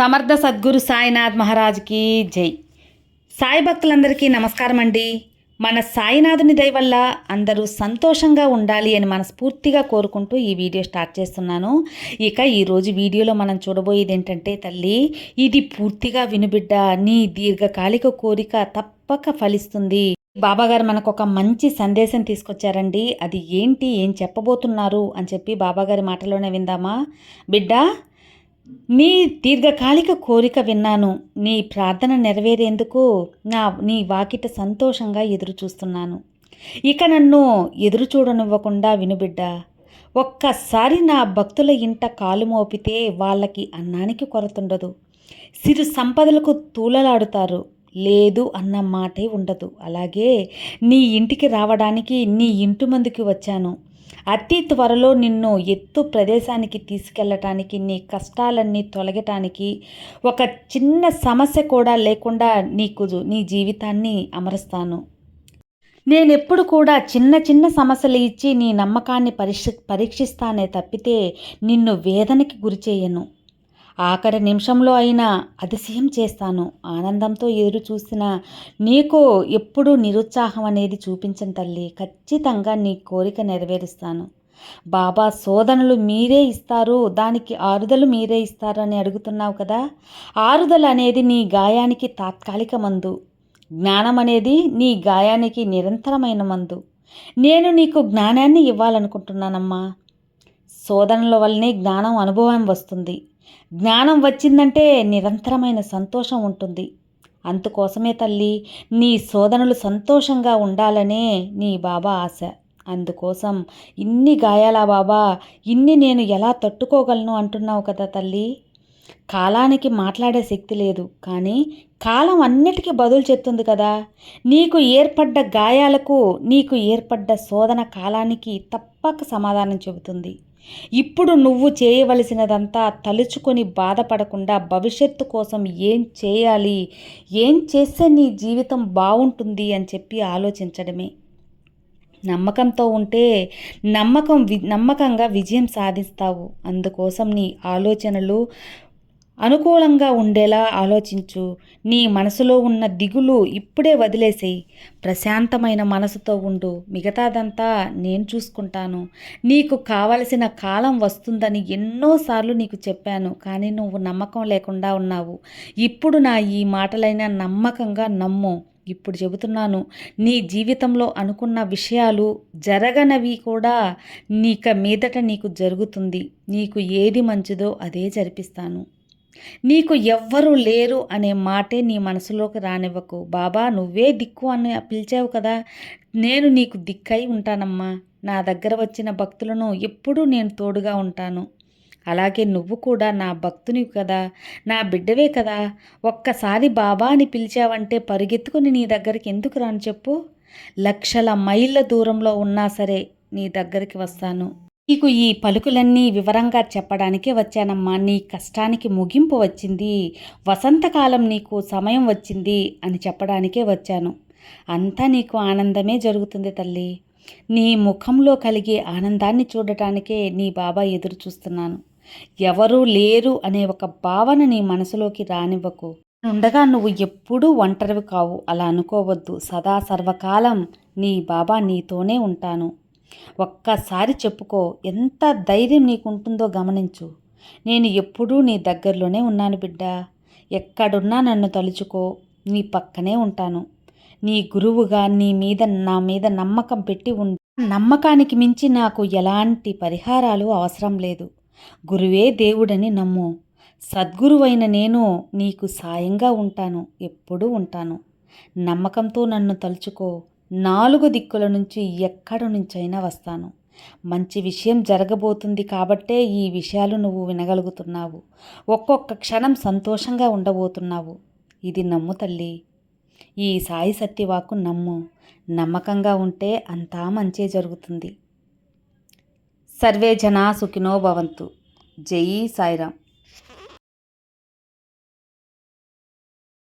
సమర్థ సద్గురు సాయినాథ్ మహారాజ్కి జై. సాయి భక్తులందరికీ నమస్కారం అండి. మన సాయినాథుని దయ వల్ల అందరూ సంతోషంగా ఉండాలి అని మనస్ఫూర్తిగా కోరుకుంటూ ఈ వీడియో స్టార్ట్ చేస్తున్నాను. ఇక ఈరోజు వీడియోలో మనం చూడబోయేది ఏంటంటే తల్లి ఇది పూర్తిగా వినుబిడ్డ నీ దీర్ఘకాలిక కోరిక తప్పక ఫలిస్తుంది. బాబాగారు మనకు ఒక మంచి సందేశం తీసుకొచ్చారండి. అది ఏంటి ఏం చెప్పబోతున్నారు అని చెప్పి బాబాగారి మాటలోనే విందామా? బిడ్డ నీ దీర్ఘకాలిక కోరిక విన్నాను. నీ ప్రార్థన నెరవేరేందుకు నా నీ వాకిట సంతోషంగా ఎదురు చూస్తున్నాను ఇక నన్ను ఎదురు చూడనివ్వకుండా వినుబిడ్డ ఒక్కసారి నా భక్తుల ఇంట కాలు మోపితే వాళ్ళకి అన్నానికి కొరతుండదు. సిరు సంపదలకు తూలలాడుతారు. లేదు అన్న మాటే ఉండదు. అలాగే నీ ఇంటికి రావడానికి నీ ఇంటి మందుకి వచ్చాను. అతి త్వరలో నిన్ను ఎత్తు ప్రదేశానికి తీసుకెళ్ళటానికి నీ కష్టాలన్నీ తొలగటానికి ఒక చిన్న సమస్య కూడా లేకుండా నీకు నీ జీవితాన్ని అమరుస్తాను. నేనెప్పుడు కూడా చిన్న చిన్న సమస్యలు ఇచ్చి నీ నమ్మకాన్ని పరీక్ష పరీక్షిస్తానే తప్పితే నిన్ను వేదనకి గురి చేయను. ఆఖరి నిమిషంలో అయినా అతిశయం చేస్తాను. ఆనందంతో ఎదురు చూసిన నీకు ఎప్పుడూ నిరుత్సాహం అనేది చూపించను తల్లి. ఖచ్చితంగా నీ కోరిక నెరవేరుస్తాను. బాబా శోధనలు మీరే ఇస్తారు. దానికి ఆరుదలు మీరే ఇస్తారు అని అడుగుతున్నావు కదా? ఆరుదల అనేది నీ గాయానికి తాత్కాలిక మందు. జ్ఞానం అనేది నీ గాయానికి నిరంతరమైన మందు. నేను నీకు జ్ఞానాన్ని ఇవ్వాలనుకుంటున్నానమ్మా. శోధనల వల్లనే జ్ఞానం అనుభవం వస్తుంది. జ్ఞానం వచ్చిందంటే నిరంతరమైన సంతోషం ఉంటుంది. అందుకోసమే తల్లి నీ శోధనలు సంతోషంగా ఉండాలనే నీ బాబా ఆశ. అందుకోసం ఇన్ని గాయాలా బాబా ఇన్ని నేను ఎలా తట్టుకోగలను అంటున్నావు కదా తల్లి. కాలానికి మాట్లాడే శక్తి లేదు కానీ కాలం అన్నిటికీ బదులు చెప్తుంది కదా. నీకు ఏర్పడ్డ గాయాలకు నీకు ఏర్పడ్డ శోధన కాలానికి తప్పక సమాధానం చెబుతుంది. ఇప్పుడు నువ్వు చేయవలసినదంతా తలుచుకొని బాధపడకుండా భవిష్యత్తు కోసం ఏం చేయాలి? ఏం చేస్తే నీ జీవితం బాగుంటుంది అని చెప్పి ఆలోచించడమే. నమ్మకంతో ఉంటే నమ్మకం వి నమ్మకంగా విజయం సాధిస్తావు. అందుకోసం నీ ఆలోచనలు అనుకూలంగా ఉండేలా ఆలోచించు. నీ మనసులో ఉన్న దిగులు ఇప్పుడే వదిలేసేయి. ప్రశాంతమైన మనసుతో ఉండు. మిగతాదంతా నేను చూసుకుంటాను. నీకు కావలసిన కాలం వస్తుందని ఎన్నోసార్లు నీకు చెప్పాను. కానీ నువ్వు నమ్మకం లేకుండా ఉన్నావు. ఇప్పుడు నా ఈ మాటలైనా నమ్మకంగా నమ్ము. ఇప్పుడు చెబుతున్నాను. నీ జీవితంలో అనుకున్న విషయాలు జరగనవి కూడా నీక మీదట నీకు జరుగుతుంది. నీకు ఏది మంచిదో అదే జరిపిస్తాను. నీకు ఎవ్వరూ లేరు అనే మాటే నీ మనసులోకి రానివ్వకు. బాబా నువ్వే దిక్కు అని పిలిచావు కదా. నేను నీకు దిక్కై ఉంటానమ్మా. నా దగ్గర వచ్చిన భక్తులను ఎప్పుడూ నేను తోడుగా ఉంటాను. అలాగే నువ్వు కూడా నా భక్తుని కదా. నా బిడ్డవే కదా. ఒక్కసారి బాబా అని పిలిచావంటే పరిగెత్తుకుని నీ దగ్గరికి ఎందుకు రాను చెప్పు? లక్షల మైళ్ళ దూరంలో ఉన్నా సరే నీ దగ్గరికి వస్తాను. నీకు ఈ పలుకులన్నీ వివరంగా చెప్పడానికే వచ్చానమ్మా. నీ కష్టానికి ముగింపు వచ్చింది. వసంతకాలం నీకు సమయం వచ్చింది అని చెప్పడానికే వచ్చాను. అంతా నీకు ఆనందమే జరుగుతుంది తల్లి. నీ ముఖంలో కలిగే ఆనందాన్ని చూడటానికే నీ బాబా ఎదురు చూస్తున్నాను. ఎవరూ లేరు అనే ఒక భావన నీ మనసులోకి రానివ్వకు. ఉండగా నువ్వు ఎప్పుడూ ఒంటరివి కావు. అలా అనుకోవద్దు. సదా సర్వకాలం నీ బాబా నీతోనే ఉంటాను. ఒక్కసారి చెప్పుకో ఎంత ధైర్యం నీకుంటుందో గమనించు. నేను ఎప్పుడూ నీ దగ్గరలోనే ఉన్నాను బిడ్డ. ఎక్కడున్నా నన్ను తలుచుకో నీ పక్కనే ఉంటాను. నీ గురువుగా నీ మీద నా మీద నమ్మకం పెట్టి ఉండు. నమ్మకానికి మించి నాకు ఎలాంటి పరిహారాలు అవసరం లేదు. గురువే దేవుడని నమ్ము. సద్గురువైన నేను నీకు సాయంగా ఉంటాను ఎప్పుడూ ఉంటాను. నమ్మకంతో నన్ను తలుచుకో. నాలుగు దిక్కుల నుంచి ఎక్కడి నుంచైనా వస్తాను. మంచి విషయం జరగబోతుంది కాబట్టే ఈ విషయాలు నువ్వు వినగలుగుతున్నావు. ఒక్కొక్క క్షణం సంతోషంగా ఉండబోతున్నావు. ఇది నమ్ము తల్లి. ఈ సాయి సత్యవాకు నమ్ము. నమ్మకంగా ఉంటే అంతా మంచే జరుగుతుంది. సర్వే జనా సుఖినో భవంతు. జై సాయిరామ్.